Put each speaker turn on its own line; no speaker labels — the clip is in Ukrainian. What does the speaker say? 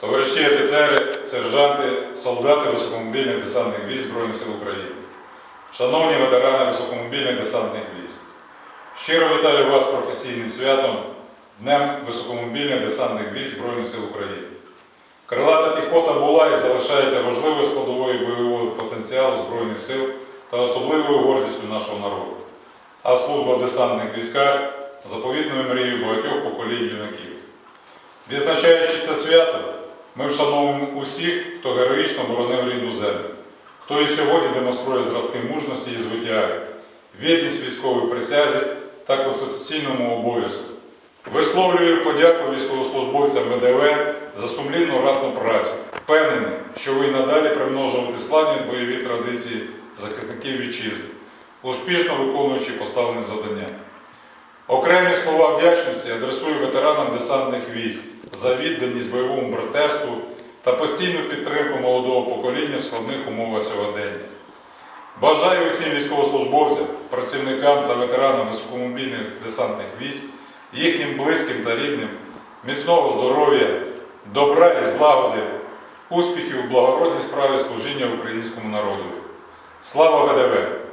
Товариші офіцери, сержанти, солдати високомобільних десантних військ Збройних сил України, шановні ветерани високомобільних десантних військ, щиро вітаю вас професійним святом Днем високомобільних десантних військ Збройних сил України. Крилата піхота була і залишається важливою складовою бойового потенціалу Збройних сил та особливою гордістю нашого народу. А служба в десантних військах заповітною мрією багатьох поколінь юнаків. Відзначаючи це свято, ми вшановуємо усіх, хто героїчно боронив рідну землю, хто і сьогодні демонструє зразки мужності і звитяги, вірність військовій присязі та конституційному обов'язку. Висловлюю подяку військовослужбовцям ВДВ за сумлінну ратну працю. Впевнений, що ви й надалі примножувати славні бойові традиції захисників вітчизни, успішно виконуючи поставлені завдання. Окремі слова вдячності адресую ветеранам десантних військ за відданість бойовому братерству та постійну підтримку молодого покоління в складних умовах сьогодення. Бажаю усім військовослужбовцям, працівникам та ветеранам високомобільних десантних військ, їхнім близьким та рідним, міцного здоров'я, добра і злагоди, успіхів у благородній справі служіння українському народу. Слава ВДВ!